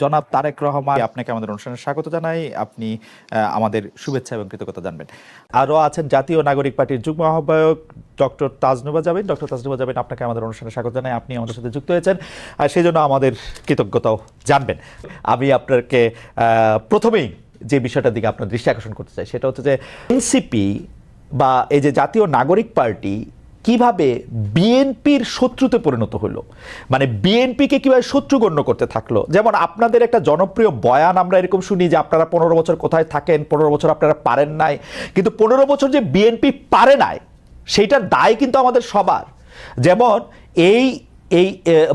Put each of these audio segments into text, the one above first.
জনাব তারেক রহমান, আপনাকে আমাদের অনুষ্ঠানে স্বাগত জানাই। আপনি আমাদের শুভেচ্ছা এবং কৃতজ্ঞতা জানবেন। আরও আছেন জাতীয় নাগরিক পার্টির যুগ্ম আহ্বায়ক ডক্টর তাজনুবা যাবেন ডক্টর তাজনুবা যাবেন আপনাকে আমাদের অনুষ্ঠানে স্বাগত জানাই। আপনি আমাদের সাথে যুক্ত হয়েছেন, আর সেই জন্য আমাদের কৃতজ্ঞতাও জানবেন। আমি আপনাকে প্রথমেই যে বিষয়টার দিকে আপনার দৃষ্টি আকর্ষণ করতে চাই, সেটা হচ্ছে যে এনসিপি বা এই যে জাতীয় নাগরিক পার্টি কীভাবে বিএনপির শত্রুতে পরিণত হলো? মানে বিএনপিকে কীভাবে শত্রু গণ্য করতে থাকল? যেমন আপনাদের একটা জনপ্রিয় বয়ান আমরা এরকম শুনি যে, আপনারা পনেরো বছর কোথায় থাকেন? পনেরো বছর আপনারা পারেন নাই। কিন্তু পনেরো বছর যে বিএনপি পারে নাই সেইটার দায় কিন্তু আমাদের সবার। যেমন এই এই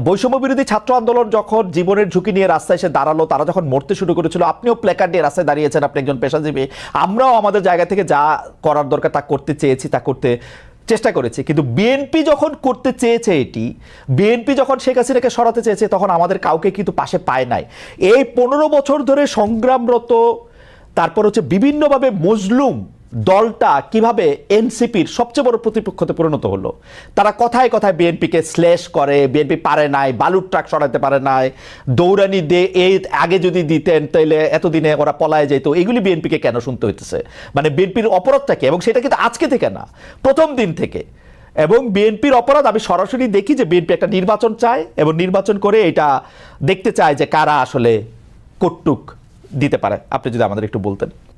বৈষম্য বিরোধী ছাত্র আন্দোলন যখন জীবনের ঝুঁকি নিয়ে রাস্তায় এসে দাঁড়াল, তারা যখন মরতে শুরু করেছিল, আপনিও প্লেকার্ড নিয়ে রাস্তায় দাঁড়িয়েছেন, আপনি একজন পেশাজীবী। আমরাও আমাদের জায়গা থেকে যা করার দরকার তা করতে চেয়েছি, তা করতে চেষ্টা করেছে, কিন্তু বিএনপি যখন করতে চেয়েছে এটি বিএনপি যখন শেখ হাসিনাকে সরাতে চেয়েছে, তখন আমাদের কাউকে কিন্তু পাশে পায় নাই। এই পনেরো বছর ধরে সংগ্রামরত, তারপর হচ্ছে বিভিন্নভাবে মজলুম দলটা কীভাবে এনসিপির সবচেয়ে বড় প্রতিপক্ষতে পরিণত হলো? তারা কথায় কথায় বিএনপিকে স্ল্যাশ করে, বিএনপি পারে নাই, বালুর ট্রাক সরাতে পারে নাই, দৌড়ানি দে এই আগে যদি দিতেন তাহলে এতদিনে ওরা পলায় যেত এগুলি বিএনপিকে কেন শুনতে হইতেছে? মানে বিএনপির অপরাধটা কি? এবং সেটা কিন্তু আজকে থেকে না, প্রথম দিন থেকে। এবং বিএনপির অপরাধ, আমি সরাসরি দেখি যে বিএনপি একটা নির্বাচন চায় এবং নির্বাচন করে এটা দেখতে চায় যে কারা আসলে কটুক দিতে পারে। আপনি যদি আমাদের একটু বলতেন।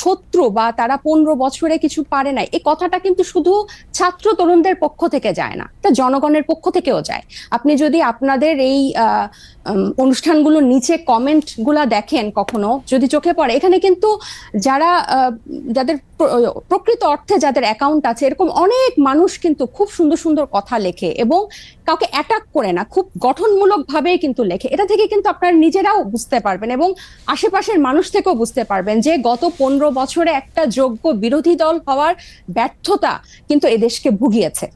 শত্রু বা তারা পনেরো বছরে কিছু পারে নাই। এই কথাটা কিন্তু শুধু ছাত্র তরুণদের পক্ষ থেকে যায় না তা জনগণের পক্ষ থেকেও যায়। আপনি যদি আপনাদের এই অনুষ্ঠানগুলো অনুষ্ঠানগুলোর নিচে কমেন্টগুলা দেখেন কখনো, যদি চোখে পড়ে, এখানে কিন্তু যারা যাদের প্রকৃত অর্থে যাদের অ্যাকাউন্ট আছে, এরকম অনেক মানুষ কিন্তু খুব সুন্দর সুন্দর কথা লেখে এবং কাউকে অ্যাটাক করে না, খুব গঠনমূলক ভাবে কিন্তু লেখে। এটা থেকে কিন্তু আপনারা নিজেরাও বুঝতে পারবেন এবং আশেপাশের মানুষ থেকেও বুঝতে পারবেন যে গত পনেরো বছরে একটা যোগ্য বিরোধী দল হওয়ার ব্যর্থতা কিন্তু এদেশকে ভুগিয়েছে।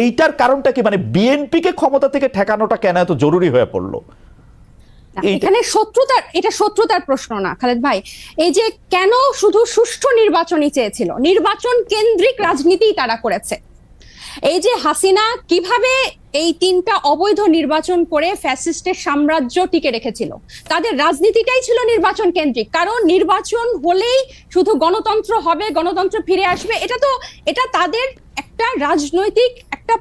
এইটার কারণটা কি? মানে বিএনপিকে ক্ষমতা থেকে ঠেকানোটা কেন এত জরুরি হয়ে পড়ল? এখানে শত্রুতার এটা শত্রুতার প্রশ্ন না খালেদ ভাই। এই যে কেন শুধু সুষ্ঠু নির্বাচনই চেয়েছিল নির্বাচন কেন্দ্রিক রাজনীতি তারা করেছে। এই যে হাসিনা কীভাবে এই তিনটা অবৈধ নির্বাচন করে ফ্যাসিস্টের সাম্রাজ্য টিকে রেখেছিল? তাদের রাজনীতিটাই ছিল নির্বাচন কেন্দ্রিক কারণ নির্বাচন হলেই শুধু গণতন্ত্র হবে গণতন্ত্র ফিরে আসবে। এটা তো এটা তাদের একটা রাজনৈতিক একটা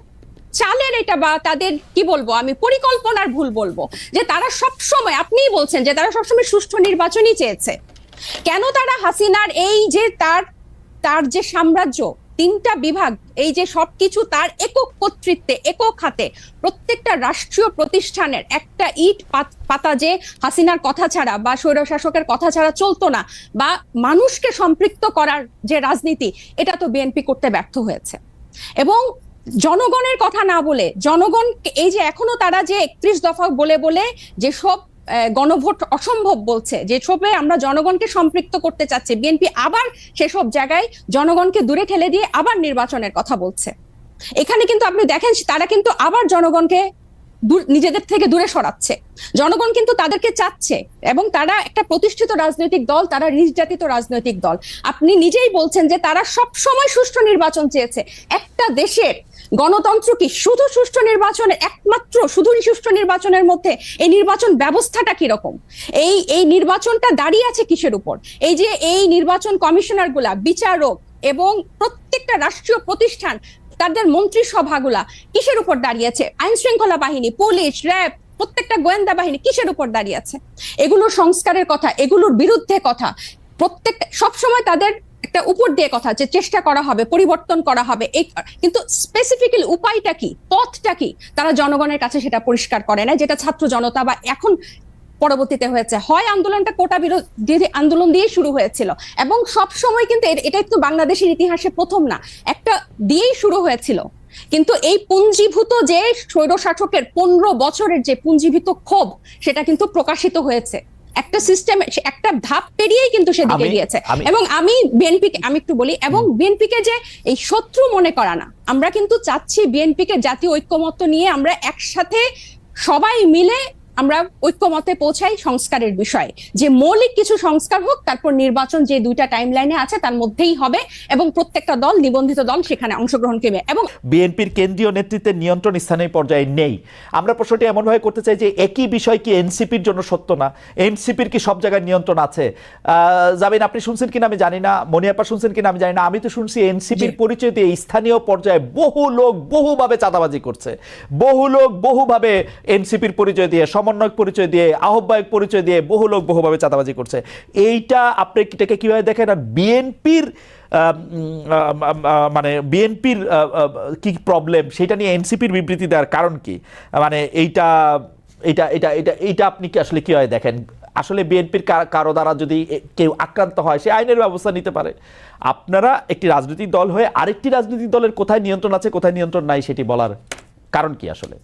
চালের এটা বা তাদের কি বলব, আমি পরিকল্পনার ভুল বলব, যে তারা সব সময় আপনিই বলছেন যে তারা সবসময় সুষ্ঠু নির্বাচনই চেয়েছে। কেন তারা হাসিনার এই যে তার তার যে সাম্রাজ্য, তিনটা বিভাগ, এই যে সবকিছু তার একক কর্তৃত্বে, একক হাতে, প্রত্যেকটা রাষ্ট্রীয় প্রতিষ্ঠানের একটা ইট পাত- যে হাসিনার কথা ছাড়া বা স্বৈরশাসকের কথা ছাড়া চলতো না, বা মানুষকে সম্পৃক্ত করার যে রাজনীতি, এটা তো বিএনপি করতে ব্যর্থ হয়েছে। এবং জনগণের কথা না বলে, জনগণ এই যে এখনও তারা যে একত্রিশ দফা বলে বলে যেসব সব গণভোট অসম্ভব বলছে যে ছবে আমরা জনগণকে সম্পৃক্ত করতে চাচ্ছি, বিএনপি আবার সেসব জায়গায় জনগণকে দূরে ঠেলে দিয়ে আবার নির্বাচনের কথা বলছে। এখানে কিন্তু আপনি দেখেন, তারা কিন্তু আবার জনগণকে নিজেদের থেকে দূরে সরাচ্ছে। জনগণ কিন্তু তাদেরকে চাচ্ছে এবং তারা একটা প্রতিষ্ঠিত রাজনৈতিক দল, তারা নির্যাতিত রাজনৈতিক দল। আপনি নিজেই বলছেন যে তারা সব সময় সুষ্ঠু নির্বাচন চেয়েছে। একটা দেশের গণতন্ত্র কি শুধু সুষ্ঠু নির্বাচনের একমাত্র শুধু সুষ্ঠু নির্বাচনের মধ্যে এই নির্বাচন ব্যবস্থাটা কীরকম? এই এই নির্বাচনটা দাঁড়িয়ে আছে কিসের উপর? এই যে এই নির্বাচন কমিশনারগুলা বিচারক এবং প্রত্যেকটা রাষ্ট্রীয় প্রতিষ্ঠান তাদের মন্ত্রিসভাগুলা কিসের উপর দাঁড়িয়েছে আইন শৃঙ্খলা বাহিনী, পুলিশ, র্যাব, প্রত্যেকটা গোয়েন্দা বাহিনী কিসের উপর দাঁড়িয়ে আছে? এগুলোর সংস্কারের কথা, এগুলোর বিরুদ্ধে কথা। প্রত্যেকটা সবসময় তাদের একটা উপর দিয়ে কথা যে চেষ্টা করা হবে, পরিবর্তন করা হবে। এই, কিন্তু স্পেসিফিক্যালি উপায়টা কি, পথটা কি? তারা জনগণের কাছে সেটা পরিষ্কার করে না যেটা ছাত্র জনতা বা এখন পরবর্তীতে হয়েছে। হয় আন্দোলনটা কোটা বিরোধী আন্দোলন দিয়ে শুরু হয়েছিল। এবং সব সময় কিন্তু এটা একটু বাংলাদেশের ইতিহাসে প্রথম না একটা দিয়েই শুরু হয়েছিল। কিন্তু এই পুঞ্জীভূত যে স্বৈরশাসকের পনেরো বছরের যে পুঞ্জীভূত ক্ষোভ সেটা কিন্তু প্রকাশিত হয়েছে। একটা সিস্টেম একটা ধাপ পেরিয়েই কিন্তু সেদিকে গিয়েছে। এবং আমি বিএনপি আমি একটু বলি এবং বিএনপি কে যে এই শত্রু মনে করা না আমরা কিন্তু চাচ্ছি বিএনপি কে জাতীয় ঐক্যমত্য নিয়ে আমরা একসাথে সবাই মিলে আমরা ঐক্যমতে পৌঁছাই সংস্কারের বিষয়ে। যে মৌলিক কিছু সংস্কার হোক তারপর নির্বাচন যে দুইটা টাইম লাইনে আছে তার মধ্যেই হবে এবং প্রত্যেকটা দল নিবন্ধিত দল সেখানে অংশগ্রহণ করবে এবং বিএনপির কেন্দ্রীয় নেতৃত্বের নিয়ন্ত্রণ স্থানীয় পর্যায়ে নেই। আমরা প্রশ্নটি এমনভাবে করতে চাই যে একই বিষয় কি এনসিপির জন্য সত্য না? এনসিপির কি সব জায়গায় নিয়ন্ত্রণ আছে? আহ, জামিন আপনি শুনছেন কিনা আমি জানি না মনিয়াপা শুনছেন কিনা আমি জানি না আমি তো শুনছি এনসিপির। পরিচয় দিয়ে স্থানীয় পর্যায়ে বহু লোক বহুভাবে চাঁদাবাজি করছে। বহু লোক বহুভাবে এনসিপির পরিচয় দিয়ে সমন্বয়ক পরিচয় দিয়ে, আহ্বায়ক পরিচয় দিয়ে বহু লোক বহুভাবে চাঁদাবাজি করছে। এইটা আপনি এটাকে কীভাবে দেখেন? আর বিএনপির মানে বিএনপির কি প্রবলেম সেটা নিয়ে এনসিপির বিবৃতি দেওয়ার কারণ কি? মানে এইটা এটা এটা এটা এইটা আপনি কি আসলে কীভাবে দেখেন? আসলে বিএনপির কারও দ্বারা যদি কেউ আক্রান্ত হয়, সে আইনের ব্যবস্থা নিতে পারে। আপনারা একটি রাজনৈতিক দল হয়ে আরেকটি রাজনৈতিক দলের কোথায় নিয়ন্ত্রণ আছে, কোথায় নিয়ন্ত্রণ নাই, সেটি বলার কারণ কি আসলে?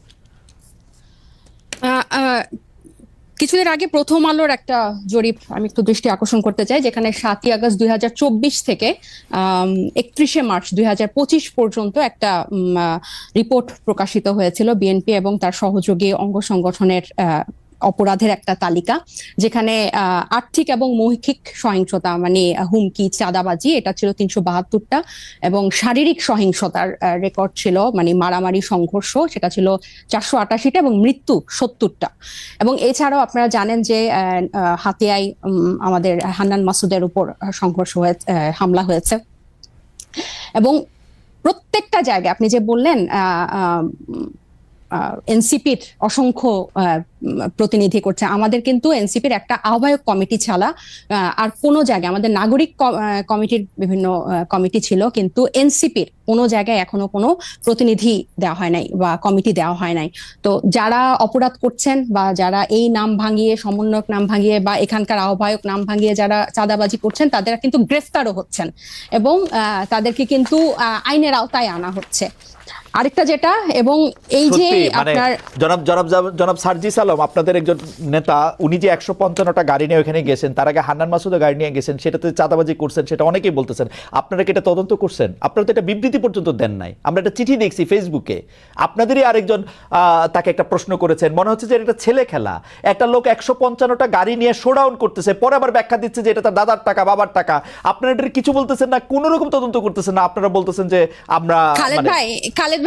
কিছুদিন আগে প্রথম আলোর একটা জরিপ আমি একটু দৃষ্টি আকর্ষণ করতে চাই, যেখানে সাতই আগস্ট দুই হাজার চব্বিশ থেকে একত্রিশে মার্চ দুই হাজার পঁচিশ পর্যন্ত একটা রিপোর্ট প্রকাশিত হয়েছিল বিএনপি এবং তার সহযোগী অঙ্গ সংগঠনের অপরাধের একটা তালিকা যেখানে আর্থিক এবং মৌখিক সহিংসতা মানে হুমকি চাঁদাবাজি এটা ছিল তিনশো বাহাত্তরটা এবং শারীরিক সহিংসতার রেকর্ড ছিল মানে মারামারি সংঘর্ষ সেটা ছিল চারশো আটাশিটা এবং মৃত্যু সত্তরটা। এবং এছাড়াও আপনারা জানেন যে হাতিয়ায় আমাদের হান্নান মাসুদের উপর সংঘর্ষ আহ, হামলা হয়েছে। এবং প্রত্যেকটা জায়গায় আপনি যে বললেন এনসিপির অসংখ্য প্রতিনিধি করছে। আমাদের কিন্তু এনসিপির একটা আহ্বায়ক কমিটি ছাড়া আর কোনো জায়গায়, আমাদের নাগরিক কমিটির বিভিন্ন কমিটি ছিল, কিন্তু এনসিপির কোনো জায়গায় এখনও কোনো প্রতিনিধি দেওয়া হয় নাই বা কমিটি দেওয়া হয় নাই। তো যারা অপরাধ করছেন বা যারা এই নাম ভাঙিয়ে, সমন্বয়ক নাম ভাঙিয়ে বা এখানকার আহ্বায়ক নাম ভাঙিয়ে যারা চাঁদাবাজি করছেন, তাদের কিন্তু গ্রেফতারও হচ্ছেন। এবং তাদেরকে কিন্তু আইনের আওতায় আনা হচ্ছে। আরেকটা যেটা এবং এই যে মানে আপনার জনাব জনাব জনাব- সার্জিস আলম আপনাদের একজন নেতা উনি যে একশো পঞ্চান্নটা গাড়ি নিয়ে ওখানে গেছেন তার আগে হান্নান মাসুদও গাড়ি নিয়ে গেছেন সেটাতে চাঁদাবাজি করছেন সেটা অনেকেই বলতেছেন। আপনারা কি এটা তদন্ত করছেন? আপনারা তো এটা বিবৃতি পর্যন্ত দেন নাই। আমরা একটা চিঠি দেখছি ফেসবুকে। আপনাদেরই আরেকজন তাকে একটা প্রশ্ন করেছেন। মনে হচ্ছে যে এটা একটা ছেলে খেলা। একটা লোক একশো পঞ্চান্নটা গাড়ি নিয়ে শোডাউন করতেছে পরে আবার ব্যাখ্যা দিচ্ছে যে এটা তার দাদার টাকা বাবার টাকা। আপনারা এটা কিছু বলতেছেন না? কোনো রকম তদন্ত করতেছেন না? আপনারা বলতেছেন যে আমরা খালেদ মানে- ভাই খালেদ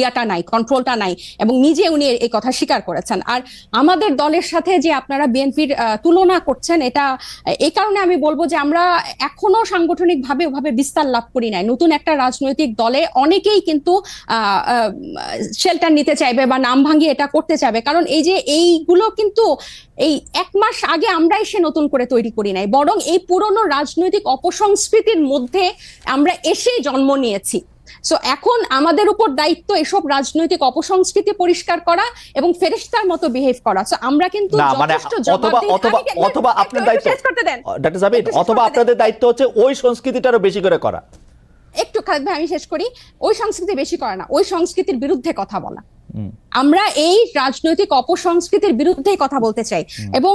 ইয়াটা নাই কন্ট্রোলটা নাই এবং নিজে উনি এই কথা স্বীকার করেছেন। আর আমাদের দলের সাথে যে আপনারা বিএনপির তুলনা করছেন, এটা, এই কারণে আমি বলব যে আমরা এখনও সাংগঠনিক ভাবে ওভাবে বিস্তার লাভ করি নাই। নতুন একটা রাজনৈতিক দলে অনেকেই কিন্তু শেল্টার নিতে চাইবে বা নাম ভাঙিয়ে এটা করতে চাইবে। কারণ এই যে এইগুলো কিন্তু এই এক মাস আগে আমরা এসে নতুন করে তৈরি করি নাই। বরং এই পুরনো রাজনৈতিক অপসংস্কৃতির মধ্যে আমরা এসেই জন্ম নিয়েছি। সো এখন আমাদের উপর দায়িত্ব এসব রাজনৈতিক অপসংস্কৃতি পরিষ্কার করা এবং ফেরেশতার মতো বিহেভ করা। সো আমরা কিন্তু মানে যথেষ্ট অথবা অথবা অথবা আপনার দায়িত্ব জাবিদ একটু শেষ অথবা আপনাদের দায়িত্ব হচ্ছে ওই সংস্কৃতিটারও বেশি করে করা। একটু খালেদ ভাই আমি শেষ করি। ওই সংস্কৃতি বেশি করে না। ওই সংস্কৃতির বিরুদ্ধে কথা বলা। আমরা এই রাজনৈতিক অপসংস্কৃতির বিরুদ্ধেই কথা বলতে চাই। এবং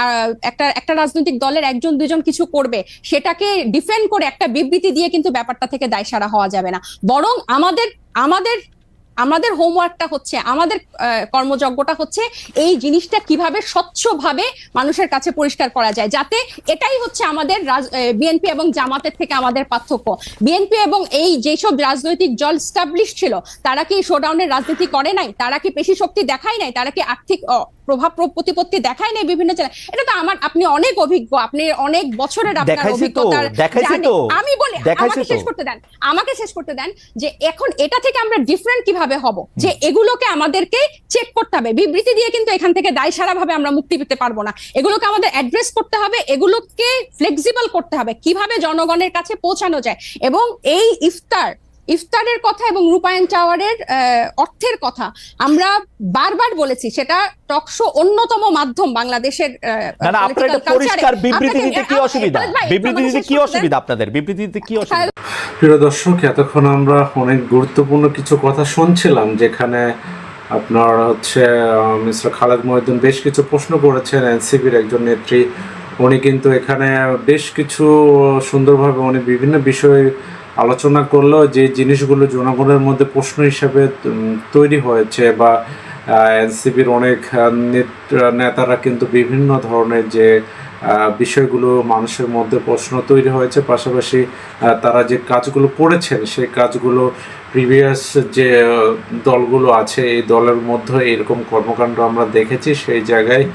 একটা একটা রাজনৈতিক দলের একজন, দুজন কিছু করবে, সেটাকে ডিফেন্ড করে একটা বিবৃতি দিয়ে কিন্তু ব্যাপারটা থেকে দায় সারা হওয়া যাবে না। বরং আমাদের আমাদের আমাদের হোমওয়ার্কটা হচ্ছে, আমাদের কর্মযজ্ঞটা হচ্ছে এই জিনিসটা কীভাবে স্বচ্ছভাবে মানুষের কাছে পরিষ্কার করা যায়, যাতে এটাই হচ্ছে আমাদের বিএনপি এবং জামাতের থেকে আমাদের পার্থক্য। বিএনপি এবং এই যেসব রাজনৈতিক দল স্টাবলিশ ছিল, তারা কি শোডাউনের রাজনীতি করে নাই? তারা কি পেশি শক্তি দেখায় নাই? তারা কি আর্থিক প্রভাব প্রতিপত্তি দেখায় নাই বিভিন্ন চ্যানেল এটা তো আমার আপনি অনেক অভিজ্ঞ আপনি অনেক বছরের আপনার দেখাইছি তো, অভিজ্ঞতার দেখাইছি জানি। তো, আমি বলি আমাকে শেষ করতে দেন আমাকে শেষ করতে দেন যে এখন এটা থেকে আমরা ডিফারেন্ট কীভাবে হব? যে এগুলোকে আমাদেরকে চেক করতে হবে। বিবৃতি দিয়ে কিন্তু এখান থেকে দায় সারা ভাবে আমরা মুক্তি পেতে পারব না। এগুলোকে আমাদের অ্যাড্রেস করতে হবে এগুলোকে ফ্লেক্সিবল করতে হবে। কীভাবে জনগণের কাছে পৌঁছানো যায়? এবং এই ইফতার ইফতারের কথা এবং রূপায়ণ টাওয়ারের অর্থের কথা আমরা বারবার বলেছি সেটা টকশো অন্যতম মাধ্যম বাংলাদেশের। পরিষ্কার বিবৃতি দিতে কি অসুবিধা? বিবৃতি দিতে কি অসুবিধা আপনাদের? বিবৃতি দিতে কি অসুবিধা? প্রিয় দর্শক এতক্ষণ আমরা অনেক গুরুত্বপূর্ণ কিছু কথা শুনছিলাম যেখানে আপনার হচ্ছে মিস্টার খালেদ মহিউদ্দিন বেশ কিছু প্রশ্ন করেছেন এনসিপির একজন নেত্রী উনি কিন্তু এখানে বেশ কিছু সুন্দরভাবে উনি বিভিন্ন বিষয়ে আলোচনা করল যে জিনিসগুলো জনগণের মধ্যে প্রশ্ন হিসেবে তৈরি হয়েছে বা এনসিপির অনেক নেতারা কিন্তু বিভিন্ন ধরনের যে বিষয়গুলো মানুষের মধ্যে প্রশ্ন তৈরি হয়েছে। পাশাপাশি তারা যে কাজগুলো করেছেন, সেই কাজগুলো প্রিভিয়াস যে দলগুলো আছে, এই দলের মধ্যে এরকম কর্মকাণ্ড আমরা দেখেছি। সেই জায়গায়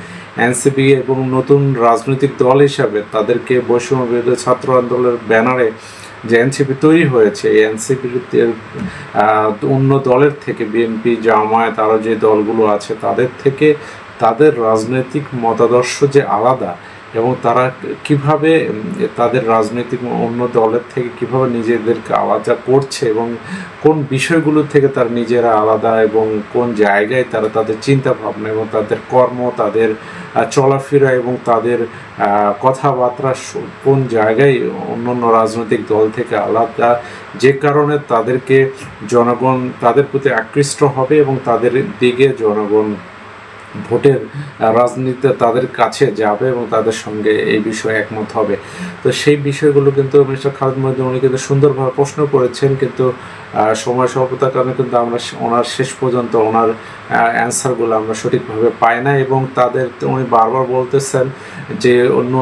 এনসিপি এবং নতুন রাজনৈতিক দল হিসাবে তাদেরকে বৈষম্য বিরোধী ছাত্র আন্দোলনের ব্যানারে যে এনসিপি তৈরি হয়েছে, এই এনসিপির অন্য দলের থেকে বিএনপি, জামায়াত আরও যে দলগুলো আছে, তাদের থেকে তাদের রাজনৈতিক মতাদর্শ যে আলাদা এবং তারা কীভাবে তাদের রাজনৈতিক অন্য দলের থেকে কীভাবে নিজেদেরকে আলাদা করছে এবং কোন বিষয়গুলো থেকে তারা নিজেরা আলাদা এবং কোন জায়গায় তারা তাদের চিন্তা ভাবনা এবং তাদের কর্ম, তাদের চলাফেরা এবং তাদের কথাবার্তা কোন জায়গায় অন্যান্য রাজনৈতিক দল থেকে আলাদা, যে কারণে তাদেরকে জনগণ, তাদের প্রতি আকৃষ্ট হবে এবং তাদের দিকে জনগণ ভোটের রাজনীতিতে তাদের কাছে যাবে এবং তাদের সঙ্গে এই বিষয়ে একমত হবে। তো সেই বিষয়গুলো কিন্তু মিস্টার খালেদ মহিউদ্দিন, উনি কিন্তু সুন্দরভাবে প্রশ্ন করেছেন, কিন্তু সময় স্বল্পতার কারণে কিন্তু আমরা ওনার শেষ পর্যন্ত ওনার অ্যান্সারগুলো আমরা সঠিকভাবে পাই না এবং তাদের, উনি বারবার বলতেছেন যে, অন্য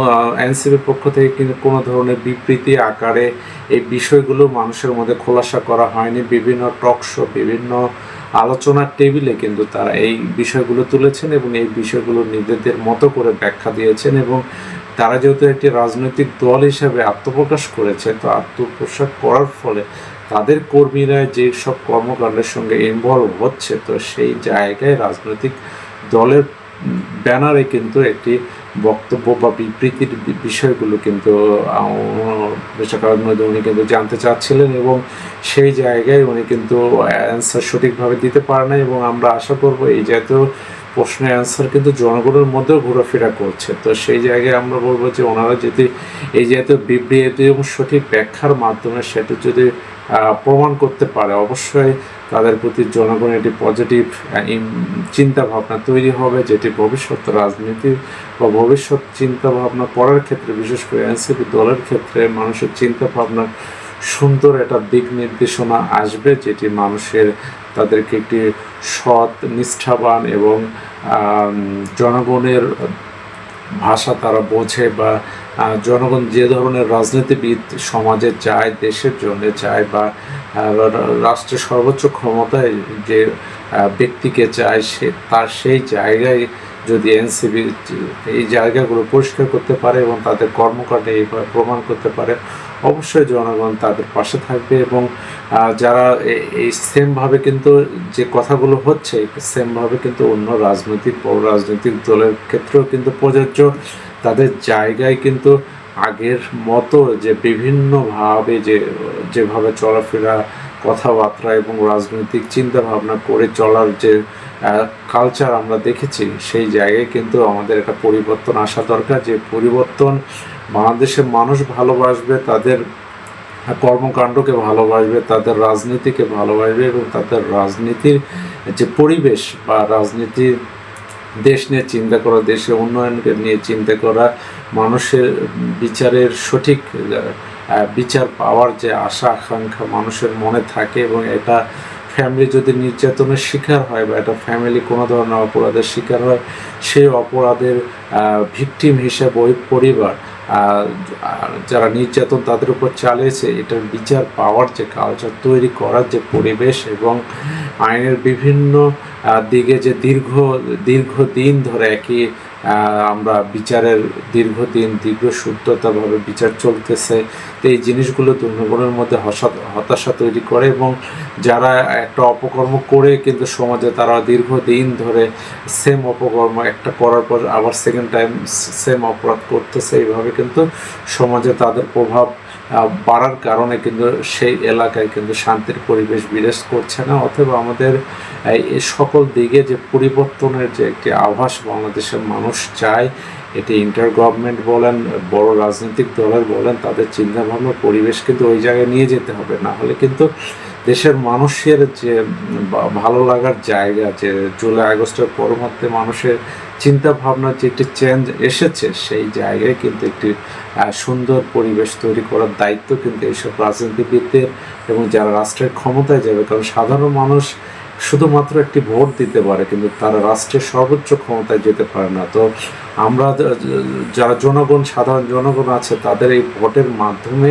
এনসিপির পক্ষ থেকে কিন্তু কোনো ধরনের বিবৃতি আকারে এই বিষয়গুলো মানুষের মধ্যে খোলাসা করা হয়নি। বিভিন্ন টক শো, বিভিন্ন আলোচনার টেবিলে কিন্তু তারা এই বিষয়গুলো তুলেছেন এবং এই বিষয়গুলো নিজেদের মতো করে ব্যাখ্যা দিয়েছেন এবং তারা যেহেতু একটি রাজনৈতিক দল হিসাবে আত্মপ্রকাশ করেছে, তো আত্মপ্রকাশ করার ফলে তাদের কর্মীরা যে সব কর্মকাণ্ডের সঙ্গে ইনভলভ হচ্ছে, তো সেই জায়গায় রাজনৈতিক দলের ব্যানারে কিন্তু একটি বক্তব্য বা বিবৃতির বিষয়গুলো কিন্তু উনি কিন্তু জানতে চাচ্ছিলেন এবং সেই জায়গায় উনি কিন্তু, অ্যান্সার সঠিকভাবে দিতে পারে না এবং আমরা আশা করব এই জাতীয় প্রশ্নের অ্যান্সার কিন্তু জনগণের মধ্যেও ঘোরাফেরা করছে। তো সেই জায়গায় আমরা বলব যে ওনারা যদি এই জাতীয় বিবৃতি এবং সঠিক ব্যাখ্যার মাধ্যমে সেটি যদি প্রমাণ করতে পারে, অবশ্যই তাদের প্রতি জনগণের একটি পজিটিভ চিন্তা ভাবনা তৈরি হবে, যেটি ভবিষ্যৎ রাজনীতি বা ভবিষ্যৎ চিন্তা ভাবনা করার ক্ষেত্রে, বিশেষ করে এনসিপি দলের ক্ষেত্রে মানুষের চিন্তা ভাবনার সুন্দর একটা দিক নির্দেশনা আসবে যেটি মানুষের তাদেরকে একটি সৎ, নিষ্ঠাবান এবং জনগণের ভাষা তারা বোঝে বা জনগণ যে ধরনের রাজনীতিবিদ সমাজে চায়, দেশের জন্য চায় বা রাষ্ট্রের সর্বোচ্চ ক্ষমতায় যে ব্যক্তিকে চায় সে, তার সেই জায়গায় যদি এনসিবি এই জায়গাগুলো পরিষ্কার করতে পারে এবং তাদের কর্মকাণ্ডে প্রমাণ করতে পারে অবশ্যই জনগণ তাদের পাশে থাকবে এবং যারা এই সেমভাবে কিন্তু যে কথাগুলো হচ্ছে সেমভাবে কিন্তু অন্য রাজনৈতিক রাজনৈতিক দলের ক্ষেত্রেও কিন্তু প্রযোজ্য। তাদের জায়গায় কিন্তু আগের মতো যে বিভিন্নভাবে যে, যেভাবে চলাফেরা, কথাবার্তা এবং রাজনৈতিক চিন্তা ভাবনা করে চলার যে কালচার আমরা দেখেছি, সেই জায়গায় কিন্তু আমাদের একটা পরিবর্তন আসা দরকার। যে পরিবর্তন বাংলাদেশের মানুষ ভালোবাসবে, তাদের কর্মকাণ্ডকে ভালোবাসবে, তাদের রাজনীতিকে ভালোবাসবে এবং তাদের রাজনীতির যে পরিবেশ বা রাজনীতির দেশ নিয়ে চিন্তা করা, দেশের উন্নয়নকে নিয়ে চিন্তা করা, মানুষের বিচারের সঠিক বিচার পাওয়ার যে আশা, আকাঙ্ক্ষা মানুষের মনে থাকে এবং এটা ফ্যামিলি যদি নির্যাতনের শিকার হয় বা একটা ফ্যামিলি কোনো ধরনের অপরাধের শিকার হয়, সেই অপরাধের ভিকটিম হিসেবে ওই পরিবার যারা নির্যাতন তাদের উপর চালিয়েছে, এটার বিচার পাওয়ার যে কালচার তৈরি করার যে পরিবেশ এবং আইনের বিভিন্ন দিকে যে দীর্ঘ, দীর্ঘদিন ধরে একই আমরা বিচারের দীর্ঘদিন দীর্ঘ সুদ্ধতাভাবে বিচার চলতেছে। তো এই জিনিসগুলো জনগণের মধ্যে হতাশা তৈরি করে এবং যারা একটা অপকর্ম করে কিন্তু সমাজে তারা দীর্ঘদিন ধরে সেম অপকর্ম একটা করার পর আবার সেকেন্ড টাইম সেম অপরাধ করতেছে। এইভাবে কিন্তু সমাজে তাদের প্রভাব বাড়ার কারণে কিন্তু সেই এলাকায় কিন্তু শান্তির পরিবেশ বিরাজ করছে না। অথবা আমাদের এই সকল দিকে যে পরিবর্তনের যে একটি আভাস বাংলাদেশের মানুষ চায়, এটি ইন্টার গভর্নমেন্ট বলেন, বড় রাজনৈতিক দলের বলেন, তাদের চিন্তাভাবনা, পরিবেশ কিন্তু ওই জায়গায় নিয়ে যেতে হবে। না হলে কিন্তু দেশের মানুষের যে ভালো লাগার জায়গা, যে জুলাই আগস্টের পরবর্তী মানুষের চিন্তা ভাবনার যে একটি চেঞ্জ এসেছে, সেই জায়গায় কিন্তু একটি সুন্দর পরিবেশ তৈরি করার দায়িত্ব কিন্তু এইসব রাজনীতিবিদদের এবং যারা রাষ্ট্রের ক্ষমতায় যাবে, কারণ সাধারণ মানুষ শুধুমাত্র একটি ভোট দিতে পারে, কিন্তু তারা রাষ্ট্রের সর্বোচ্চ ক্ষমতায় যেতে পারে না। তো আমরা যারা জনগণ, সাধারণ জনগণ আছে, তাদের এই ভোটের মাধ্যমে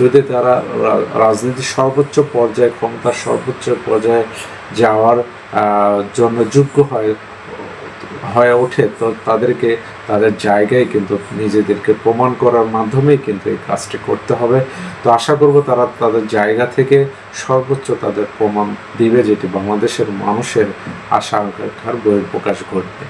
যদি তারা রাজনীতির সর্বোচ্চ পর্যায়ে, ক্ষমতার সর্বোচ্চ পর্যায়ে যাওয়ার জন্য যোগ্য হয় হয়ে ওঠে, তো তাদেরকে, তাদের জায়গায় কিন্তু নিজেদেরকে প্রমাণ করার মাধ্যমেই কিন্তু এই কাজটি করতে হবে। তো আশা করব তারা তাদের জায়গা থেকে সর্বোচ্চ তাদের প্রমাণ দিবে, যেটি বাংলাদেশের মানুষের আশা আকাঙ্ক্ষার বহিঃপ্রকাশ ঘটবে।